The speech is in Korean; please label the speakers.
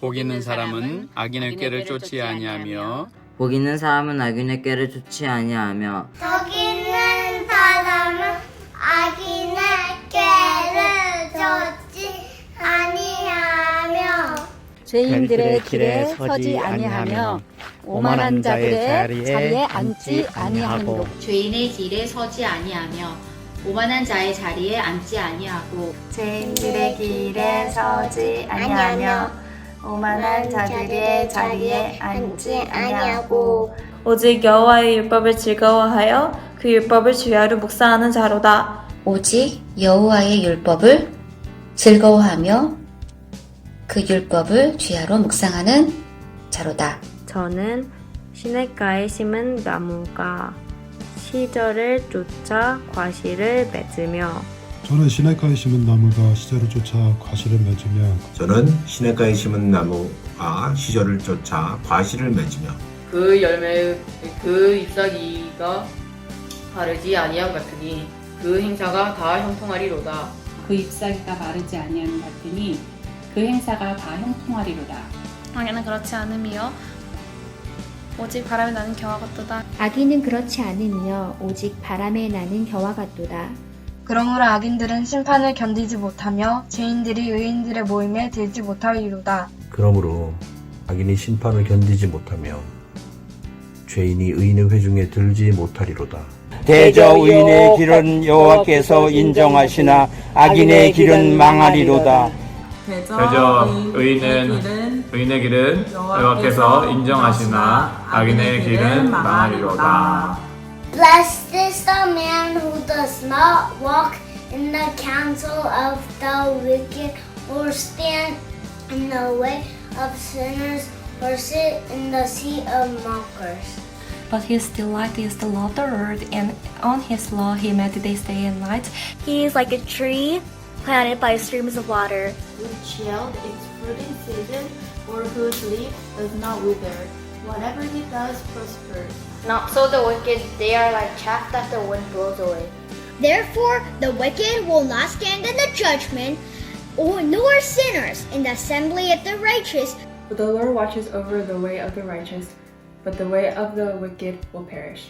Speaker 1: 복 있는 사람은 악인의 꾀를 쫓지 아니하며
Speaker 2: 복 있는 사람은 악인의 꾀를 쫓지 아니하며
Speaker 3: 덕 있는 사람은 악인의 꾀를 쫓지 아니하며
Speaker 4: 죄인들의 길에 서지 아니하며 오만한 자들의 자리에 앉지 아니하고
Speaker 5: 죄인의 길에 서지 아니하며 오만한 자의 자리에 앉지 아니하고
Speaker 6: 죄인들의 길에 서지 아니하며 오만한 자들의 자리에 앉지 아니하고
Speaker 7: 오직 여호와의 율법을 즐거워하여 그 율법을 주야로 묵상하는 자로다.
Speaker 5: 오직 여호와의 율법을 즐거워하며 그 율법을 주야로 묵상하는 자로다.
Speaker 7: 저는 시냇가에 심은 나무가 시절을 쫓아 과실을 맺으며
Speaker 8: 저는 시냇가에 심은 나무가 시절을 쫓아 과실을 맺으며
Speaker 9: 저는 시냇가에 심은 나무와 시절을 쫓아 과실을 맺으며
Speaker 10: 그 열매 그 잎사귀가 바르지 아니함 같으니 그 행사가 다 형통하리로다.
Speaker 11: 그 잎사귀가 마르지 아니하는 같으니 그 행사가 다 형통하리로다.
Speaker 6: 악인은 그렇지 않으며 오직 바람에 나는 겨와 같도다
Speaker 5: 악인은 그렇지 않으며 오직 바람에 나는 겨와 같도다.
Speaker 4: 그러므로 악인들은 심판을 견디지 못하며 죄인들이 의인들의 모임에 들지 못하리로다
Speaker 12: 그러므로 악인이 심판을 견디지 못하며 죄인이 의인의 회중에 들지 못하리로다.
Speaker 2: 대저 의인의 길은 여호와께서 인정하시나 악인의 길은 망하리로다.
Speaker 1: 대저 의인은 의인의 길은 여호와께서 인정하시나 악인의 길은 망하리로다.
Speaker 3: Blessed is the man who does not walk in the counsel of the wicked, or stand in the way of sinners, or sit in the seat of mockers.
Speaker 6: But his delight is the law of the Lord and on his law he meditates day and night
Speaker 3: He is like a tree planted by streams of water.
Speaker 5: Which yield its fruit in season, or whose leaf does not wither. Whatever he does prospers.
Speaker 3: Not so the wicked, they are like chaff that the wind blows away. Therefore, the wicked will not stand in the judgment, or nor sinners in the assembly of the righteous.
Speaker 7: For The Lord watches over the way of the righteous, but the way of the wicked will perish.